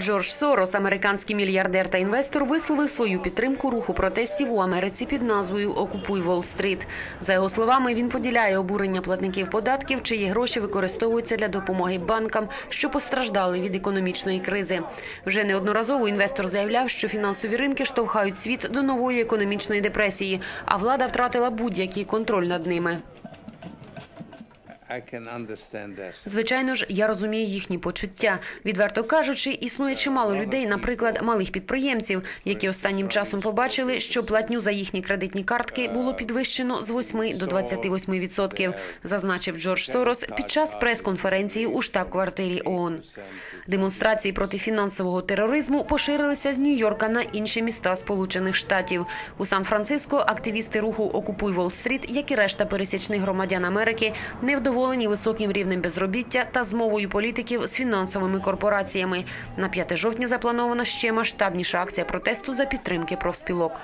Джордж Сорос, американський мільярдер та інвестор, висловив свою підтримку руху протестів у Америці під назвою Окупуй Волл-стріт». За його словами, він поділяє обурення платників податків, чиї гроші використовуються для допомоги банкам, що постраждали від економічної кризи. Вже неодноразово інвестор заявляв, що фінансові ринки штовхають світ до нової економічної депресії, а влада втратила будь-який контроль над ними. Звичайно ж, я розумію їхні почуття. Відверто кажучи, існує чимало людей, наприклад, малих підприємців, які останнім часом побачили, що платню за їхні кредитні картки було підвищено з 8 до 28 відсотків, зазначив Джордж Сорос під час прес-конференції у штаб-квартирі ООН. Демонстрації проти фінансового тероризму поширилися з Нью-Йорка на інші міста Сполучених Штатів. У Сан-Франциско активісти руху Окупуй Волл-стріт, як і решта пересічних громадян Америки, невдоволені високим рівнем безробіття та змовою політиків з фінансовими корпораціями. На 5 жовтня запланована ще масштабніша акція протесту за підтримки профспілок.